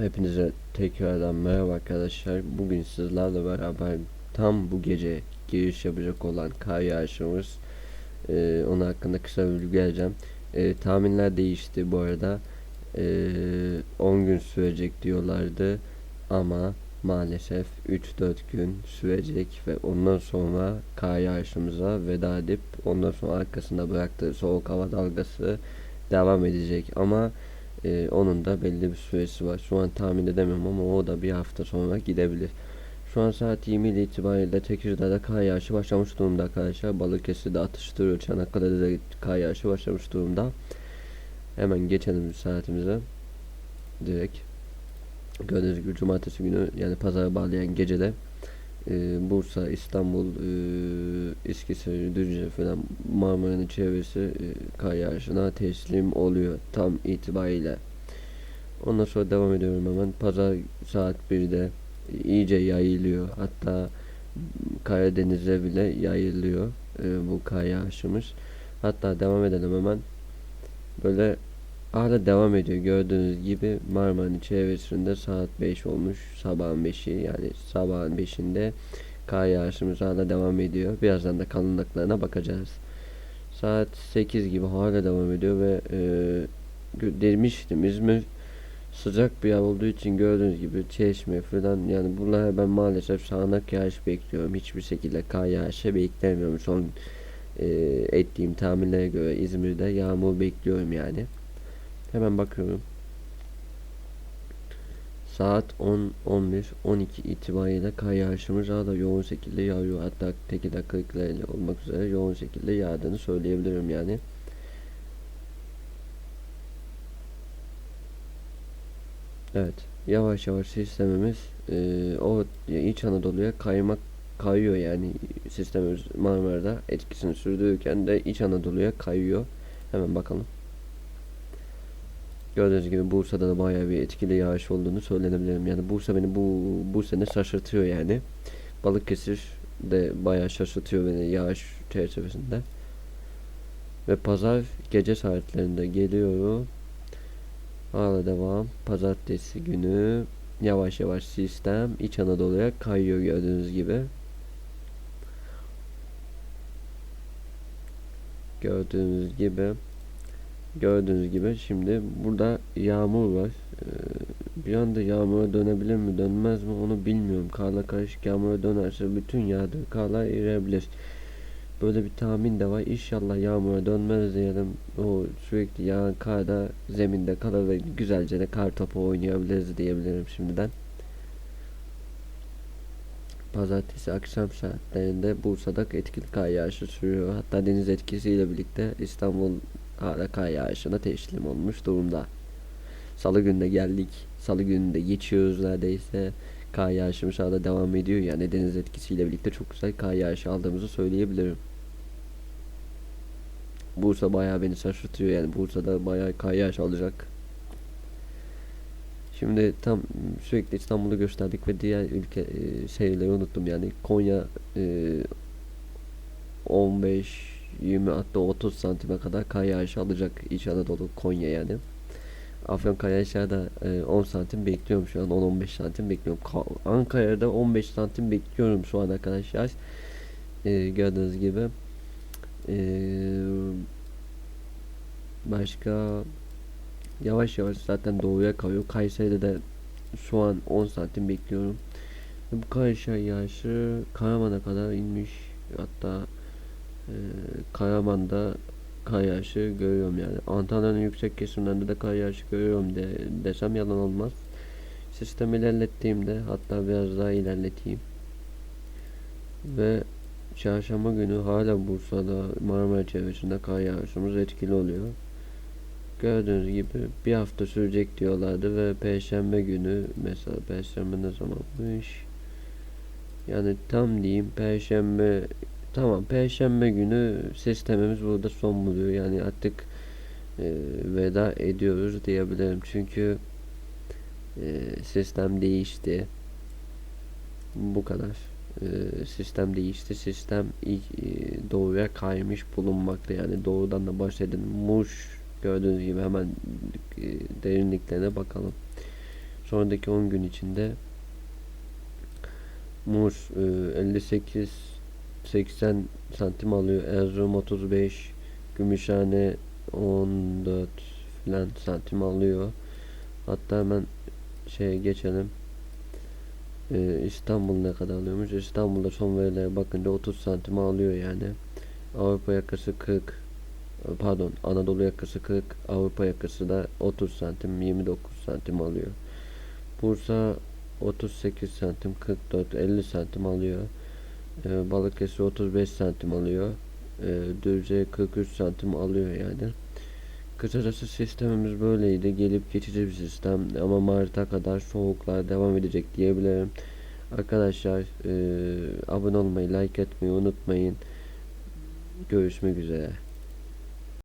Hepinize tekrardan merhaba arkadaşlar. Bugün sizlerle beraber tam bu gece giriş yapacak olan kar yağışımız. Ee, onun hakkında kısa bir bilgi vereceğim. Ee, tahminler değişti bu arada. Ee, 10 gün sürecek diyorlardı. Ama maalesef 3-4 gün sürecek ve ondan sonra kar yağışımıza veda edip ondan sonra arkasında bıraktığı soğuk hava dalgası devam edecek. Ama ee, onun da belli bir süresi var. Şu an tahmin edemiyorum ama o da bir hafta sonra gidebilir. Şu an saat 20 ile itibariyle Tekirdağ'da kar yağışı başlamış durumda arkadaşlar. Balıkesir'de atıştırıyor. Çanakkale'de de kar yağışı başlamış durumda. Hemen geçelim saatimize. Direkt. Gördüğünüz gibi cumartesi günü yani pazara bağlayan gecede e, Bursa, İstanbul, e, Eskişehir, Düzce falan Marmara'nın çevresi e, kar yağışına teslim oluyor tam itibariyle. Ondan sonra devam ediyorum hemen. Pazar saat 1'de iyice yayılıyor. Hatta Karadeniz'e bile yayılıyor e, bu kar yağışımız. Hatta devam edelim hemen. Böyle hala devam ediyor. Gördüğünüz gibi Marmara'nın çevresinde saat 5 olmuş. Sabahın 5'i yani sabahın 5'inde kar yağışımız hala devam ediyor. Birazdan da kalınlıklarına bakacağız. Saat 8 gibi hala devam ediyor ve e, demiştim İzmir sıcak bir yer olduğu için gördüğünüz gibi çeşme falan yani bunlara ben maalesef sağanak yağış bekliyorum. Hiçbir şekilde kar yağışı beklemiyorum. Son e, ettiğim tahminlere göre İzmir'de yağmur bekliyorum yani. Hemen bakıyorum. Saat 10, 11, 12 itibariyle kar yağışımız hala yoğun şekilde yağıyor. Hatta teki dakikalarıyla olmak üzere yoğun şekilde yağdığını söyleyebilirim yani. Evet. Yavaş yavaş sistemimiz eee, o İç Anadolu'ya kaymak kayıyor yani sistemimiz Marmara'da etkisini sürdürürken de İç Anadolu'ya kayıyor. Hemen bakalım. Gördüğünüz gibi Bursa'da da bayağı bir etkili yağış olduğunu söylenebilirim. Yani Bursa beni bu bu sene şaşırtıyor yani. Balıkesir de bayağı şaşırtıyor beni yağış çerçevesinde. Ve pazar gece saatlerinde geliyor. Hala devam. Pazartesi günü yavaş yavaş sistem İç Anadolu'ya kayıyor gördüğünüz gibi. Gördüğünüz gibi Gördüğünüz gibi şimdi burada yağmur var. Ee, bir anda yağmura dönebilir mi dönmez mi onu bilmiyorum. Karla karışık yağmura dönerse bütün yağdığı karlar eriyebilir. Böyle bir tahmin de var. İnşallah yağmura dönmez diyelim. O sürekli yağan karda zeminde kalır ve güzelce de kar topu oynayabiliriz diyebilirim şimdiden. Pazartesi akşam saatlerinde Bursa'da etkili kar yağışı sürüyor. Hatta deniz etkisiyle birlikte İstanbul hala kar yağışına teslim olmuş durumda. Salı gününe geldik. Salı gününde geçiyoruz neredeyse. Kar yağışımız hala devam ediyor. Yani deniz etkisiyle birlikte çok güzel kar yağışı aldığımızı söyleyebilirim. Bursa bayağı beni şaşırtıyor yani Bursa'da bayağı kar yağışı alacak. Şimdi tam sürekli İstanbul'u gösterdik ve diğer ülke e, şehirleri unuttum yani Konya e, 15 20 hatta 30 santime kadar kar yağışı alacak İç Anadolu Konya yani. Afyonkarahisar'da e, 10 santim bekliyorum şu an 10-15 santim bekliyorum. Ka- Ankara'da 15 santim bekliyorum şu an arkadaşlar. E, gördüğünüz gibi. E, başka yavaş yavaş zaten doğuya kayıyor. Kayseri'de de şu an 10 santim bekliyorum. Bu kar yağışı Karaman'a kadar inmiş. Hatta ee, Karaman'da kar yağışı görüyorum yani. Antalya'nın yüksek kesimlerinde de kar yağışı görüyorum de, desem yalan olmaz. Sistemi ilerlettiğimde hatta biraz daha ilerleteyim. Ve çarşamba günü hala Bursa'da Marmara çevresinde kar yağışımız etkili oluyor. Gördüğünüz gibi bir hafta sürecek diyorlardı ve Perşembe günü mesela Perşembe ne zamanmış? Yani tam diyeyim Perşembe Tamam, Perşembe günü sistemimiz burada son buluyor. Yani artık e, veda ediyoruz diyebilirim. Çünkü e, sistem değişti. Bu kadar. E, sistem değişti. Sistem ilk, e, doğuya kaymış bulunmakta. Yani doğudan da bahsedilmiş. Gördüğünüz gibi hemen e, derinliklerine bakalım. Sonraki 10 gün içinde Muz e, 58 80 santim alıyor. Erzurum 35 Gümüşhane 14 filan santim alıyor. Hatta hemen şeye geçelim. Ee, İstanbul ne kadar alıyormuş? İstanbul'da son verilere bakınca 30 santim alıyor yani. Avrupa yakası 40 e, pardon Anadolu yakası 40 Avrupa yakası da 30 santim 29 santim alıyor. Bursa 38 santim 44 50 santim alıyor. Ee, Balıkesir 35 santim alıyor. Ee, Düzce 43 santim alıyor yani. Kısacası sistemimiz böyleydi. Gelip geçici bir sistem ama Mart'a kadar soğuklar devam edecek diyebilirim. Arkadaşlar e, abone olmayı, like etmeyi unutmayın. Görüşmek üzere.